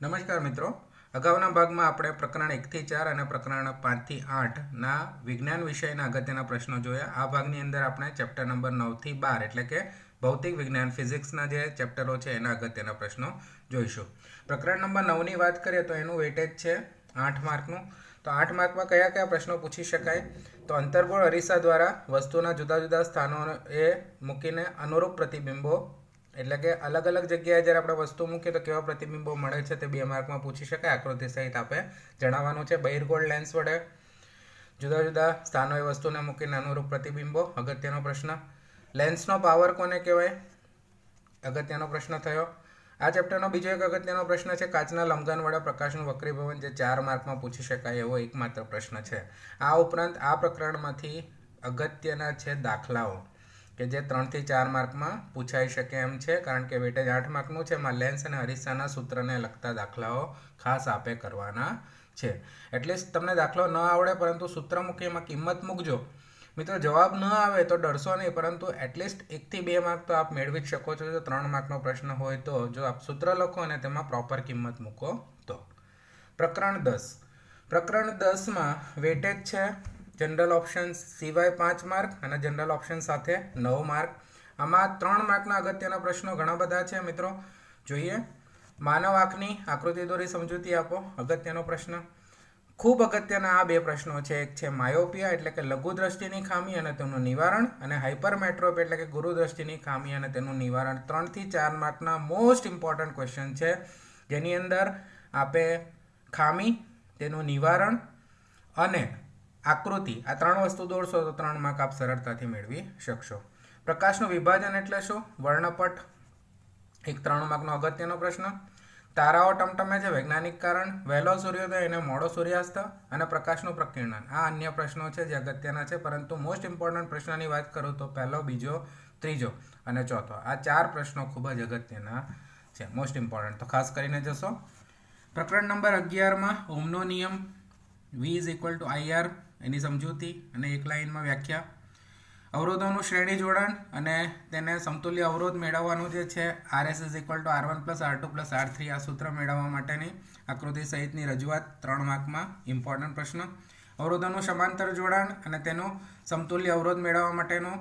નમસ્કાર મિત્રો. અગાઉના ભાગમાં આપણે પ્રકરણ એકથી ચાર અને પ્રકરણ પાંચથી આઠના વિજ્ઞાન વિષયના અગત્યના પ્રશ્નો જોયા. આ ભાગની અંદર આપણે ચેપ્ટર નંબર નવથી બાર, એટલે કે ભૌતિક વિજ્ઞાન, ફિઝિક્સના જે ચેપ્ટરો છે એના અગત્યના પ્રશ્નો જોઈશું. પ્રકરણ નંબર નવની વાત કરીએ તો એનું વેટેજ છે આઠ માર્કનું. તો આઠ માર્કમાં કયા કયા પ્રશ્નો પૂછી શકાય? તો અંતર્ગોળ અરીસા દ્વારા વસ્તુના જુદા જુદા સ્થાનોએ મૂકીને અનુરૂપ પ્રતિબિંબો એટલે કે અલગ અલગ જગ્યાએ જ્યારે આપણે વસ્તુ મૂકીએ તો કેવા પ્રતિબિંબો મળે છે તે બે માર્કમાં પૂછી શકાય. આકૃતિ સહિત આપણે જણાવવાનું છે બહિર્ગોળ લેન્સ વડે જુદા જુદા સ્થાનોએ વસ્તુને મૂકીને અનુરૂપ પ્રતિબિંબો. અગત્યનો પ્રશ્ન. લેન્સનો પાવર કોને કહેવાય? અગત્યનો પ્રશ્ન થયો. આ ચેપ્ટરનો બીજો એક અગત્યનો પ્રશ્ન છે, કાચના લંબઘન વડે પ્રકાશનું વક્રીભવન જે ચાર માર્કમાં પૂછી શકાય એવો એકમાત્ર પ્રશ્ન છે. આ ઉપરાંત આ પ્રકરણમાંથી અગત્યના છે દાખલાઓ. કે જે ત્રણથી ચાર માર્કમાં પૂછાઈ શકે એમ છે, કારણ કે વેટેજ આઠ માર્કનું છે, એમાં લેન્સ અને અરીસાના સૂત્રને લગતા દાખલાઓ ખાસ આપે કરવાના છે. એટલીસ્ટ તમને દાખલો ન આવડે, પરંતુ સૂત્ર મૂકી એમાં કિંમત મૂકજો. મિત્રો, જવાબ ન આવે તો ડરશો નહીં, પરંતુ એટલીસ્ટ એકથી બે માર્ક તો આપ મેળવી જ શકો છો. જો ત્રણ માર્કનો પ્રશ્ન હોય તો, જો આપ સૂત્ર લખો અને તેમાં પ્રોપર કિંમત મૂકો તો. પ્રકરણ દસ. પ્રકરણ દસમાં વેટેજ છે જનરલ ઓપ્શન સિવાય પાંચ માર્ક અને જનરલ ઓપ્શન સાથે નવ માર્ક. આમાં ત્રણ માર્કના અગત્યના પ્રશ્નો ઘણા બધા છે મિત્રો. જોઈએ. માનવ આંખની આકૃતિ દોરી સમજૂતી આપો. અગત્યનો પ્રશ્ન. ખૂબ અગત્યના આ બે પ્રશ્નો છે. એક છે માયોપિયા એટલે કે લઘુ દ્રષ્ટિની ખામી અને તેનું નિવારણ અને હાઇપરમેટ્રોપ એટલે કે ગુરુ દ્રષ્ટિની ખામી અને તેનું નિવારણ. ત્રણથી ચાર માર્કના મોસ્ટ ઇમ્પોર્ટન્ટ ક્વેશ્ચન છે. જેની અંદર આપે ખામી, તેનું નિવારણ અને આકૃતિ, આ ત્રણ વસ્તુ દોરશો તો ત્રણ માર્ક આપ સરળતાથી મેળવી શકશો. પ્રકાશનું વિભાજન એટલે શું? વર્ણપટ. એક ત્રણ માર્કનો અગત્યનો પ્રશ્ન. તારાઓ ટમટમે છે, વૈજ્ઞાનિક કારણ. વહેલો સૂર્યોદય અને મોડો સૂર્યાસ્ત અને પ્રકાશનું પ્રકીર્ણન. આ અન્ય પ્રશ્નો છે જે અગત્યના છે, પરંતુ મોસ્ટ ઇમ્પોર્ટન્ટ પ્રશ્નની વાત કરું તો પહેલો, બીજો, ત્રીજો અને ચોથો. આ ચાર પ્રશ્નો ખૂબ જ અગત્યના છે મોસ્ટ ઇમ્પોર્ટન્ટ તો ખાસ કરીને જશો. પ્રકરણ નંબર અગિયારમાં ઓમનો નિયમ. V is equal to IR એની સમજૂતી અને એક લાઇનમાં વ્યાખ્યા. અવરોધોનું શ્રેણી જોડાણ અને તેને સમતુલ્ય અવરોધ મેળવવાનું જે છે R S is equal to R one plus R two plus R three આ સૂત્ર મેળવવા માટેની આકૃતિ સહિતની રજૂઆત ત્રણ માર્કમાં ઇમ્પોર્ટન્ટ પ્રશ્ન. અવરોધોનું સમાંતર જોડાણ અને તેનું સમતુલ્ય અવરોધ મેળવવા માટેનું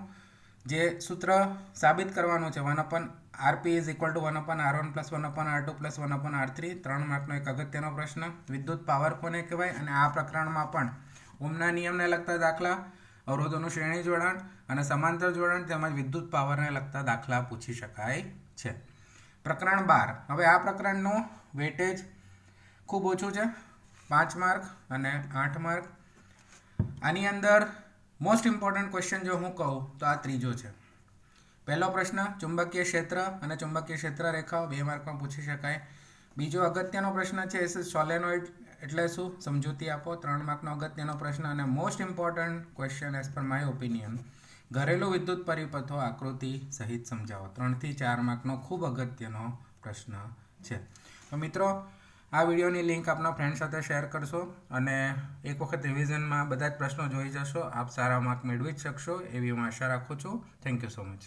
જે સૂત્ર સાબિત કરવાનું છે one upon RP is equal to one upon R one plus one upon R two plus one upon R three ત્રણ માર્કનો એક અગત્યનો પ્રશ્ન. વિદ્યુત પાવર કોને કહેવાય? અને આ પ્રકરણમાં પણ ઓમના નિયમને લગતા દાખલા, અવરોધોનું શ્રેણી જોડાણ અને સમાંતર જોડાણ તેમજ વિદ્યુત પાવરને લગતા દાખલા પૂછી શકાય છે. પ્રકરણ બાર. હવે આ પ્રકરણનું વેટેજ ખૂબ ઓછું છે. પાંચ માર્ક અને આઠ માર્ક. આની અંદર મોસ્ટ ઇમ્પોર્ટન્ટ ક્વેશ્ચન જો હું કહું, તો આ ત્રીજો છે. પહેલો પ્રશ્ન, ચુંબકીય ક્ષેત્ર અને ચુંબકીય ક્ષેત્ર રેખાઓ બે માર્કમાં પૂછી શકાય. બીજો અગત્યનો પ્રશ્ન છે એ સોલેનોઇડ એટલે શું? સમજૂતી આપો. ત્રણ માર્કનો અગત્યનો પ્રશ્ન અને most important question as per my opinion ઘરેલું વિદ્યુત પરિપથો, આકૃતિ સહિત સમજાવો. ત્રણથી ચાર માર્કનો ખૂબ અગત્યનો પ્રશ્ન છે. તો મિત્રો આ વિડીયોની લિંક આપના ફ્રેન્ડ સાથે શેર કરશો અને એક વખત રિવિઝનમાં બધા જ પ્રશ્નો જોઈ જશો. આપ સારા માર્ક મેળવી જ શકશો એવી હું આશા રાખું છું. Thank you so much